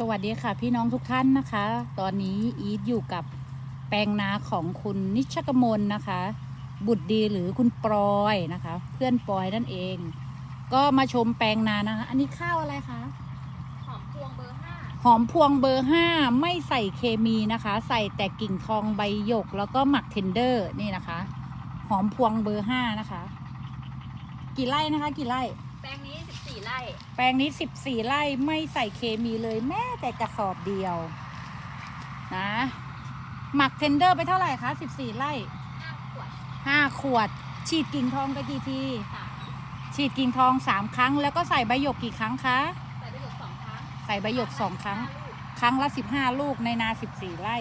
สวัสดีค่ะพี่น้องทุกท่านนะคะ ตอนนี้อีทอยู่กับแปลงนาของคุณนิชกมลนะคะ บุตรดีหรือคุณปลอยนะคะ เพื่อนปอยนั่นเอง ก็มาชมแปลงนานะคะ อันนี้ข้าวอะไรคะหอมพวงเบอร์ห้าหอมพวงเบอร์5ไม่ใส่เคมีนะคะ ใส่แต่กิ่งทองใบหยกแล้วก็หมักเทนเดอร์นี่นะคะ หอมพวงเบอร์5นะคะ กี่ไร่นะคะ กี่ไร่แป ลงนี้14ไร่แปลงนี้ 14 ไร่ไม่ใส่เคมีเลยแม้แต่กระสอบเดียว นะ หมักเทนเดอร์ไปเท่าไหร่คะ 14 ไร่ 5ขวด5 ขวด ฉีดกิ่งทองไปกี่ที3ฉีดกิ่งทอง 3 ครั้ง แล้วก็ใส่ใบหยกกี่ครั้งคะ ใส่ประโยชน์2ครั้งใส่ใบหยก 2 ครั้ง ห้าลูกครั้งละ 15 ลูกในนา 14 ไร่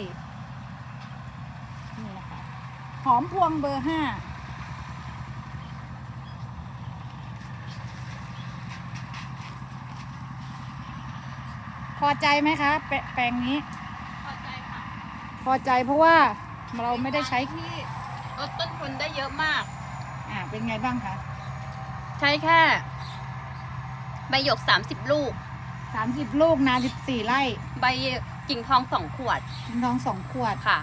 นี่นะคะ หอมพวงเบอร์ 5 พอใจไหมคะแปแปลงนี้ พอใจค่ะพอใจเพราะว่าเราไม่ได้ใช้ที่ลดต้นทุนได้เยอะมาก อ่าเป็นไงบ้างคะใช้แค่ ใบหยก 30 ลูก 30 ลูกนา14ไร่ใบกิ่งทอง2ขวดกิ่งทอง2ขวด ค่ะ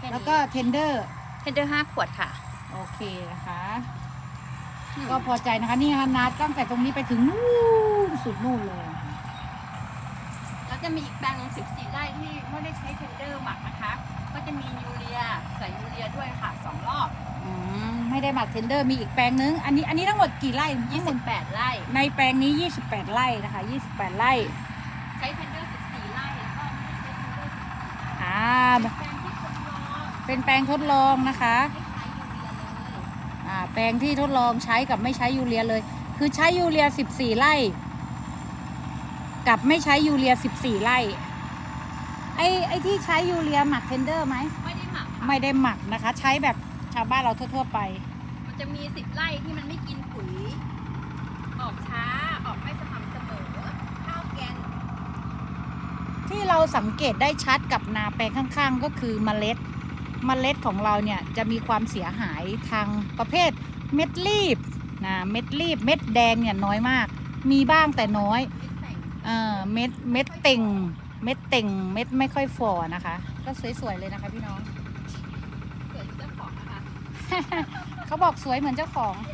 ค่นี้แล้วก็เทนเดอร์เทนเดอร์5ขวดค่ะโอเคนะคะอืมก็พอใจนะคะนี่ค่ะนาตั้งแต่ตรงนี้ไปถึงนู่นสุดนู่นเลย แล้วจะมีอีกแปลงหนึง14 ไร่ที่ไม่ได้ใช้เทนเดอร์หมักนะคะ ก็จะมียูเรียใส่ยูเรียด้วยค่ะ2รอบอืมไม่ได้หมักเทนเดอร์มีอีกแปลงนึง อันนี้อันนี้ทั้งหมดกี่ไร่ทั้งหมด28 ไร่ ในแปลงนี้ 28 ไร่นะคะ 28 ไร่ ใช้เทนเดอร์14 ไร่แล้วก็ไม่ได้ใช้เทนเดอร์14อ่าเป็นแปลงที่ทดลองเป็นแปลงทดลองนะคะ ไม่ใช้ยูเรียเลยอ่า แปลงที่ทดลองใช้กับไม่ใช้ยูเรียเลย คือใช้ยูเรีย 14 ไร่ กับไม่ใช้ยูเรีย 14 ไร่ ไอ้ไอ้ที่ใช้ยูเรียหมักเทนเดอร์ไหม ไม่ได้หมักค่ะไม่ได้หมักนะคะ ใช้แบบชาวบ้านเราทั่ว ๆ ไป มันจะมี10ไร่ที่มันไม่กินปุ๋ย ออกช้า ออกไม่สม่ำเสมอ ข้าวแกนที่เราสังเกตได้ชัดกับนาแปลงข้างๆ ก็คือเมล็ด เมล็ดของเราเนี่ยจะมีความเสียหายทางประเภทเม็ดรีบนะเม็ดรีบเม็ดแดงเนี่ยน้อยมาก มีบ้างแต่น้อย เป็นแต่งเออเม็ดเม็ดเต่ง เม็ดเต่ง เม็ดไม่ค่อยฝ่อนะคะ ก็สวยๆเลยนะคะพี่น้องเกิดเจ้าของนะคะเขาบอกสวยเหมือนเจ้าของเ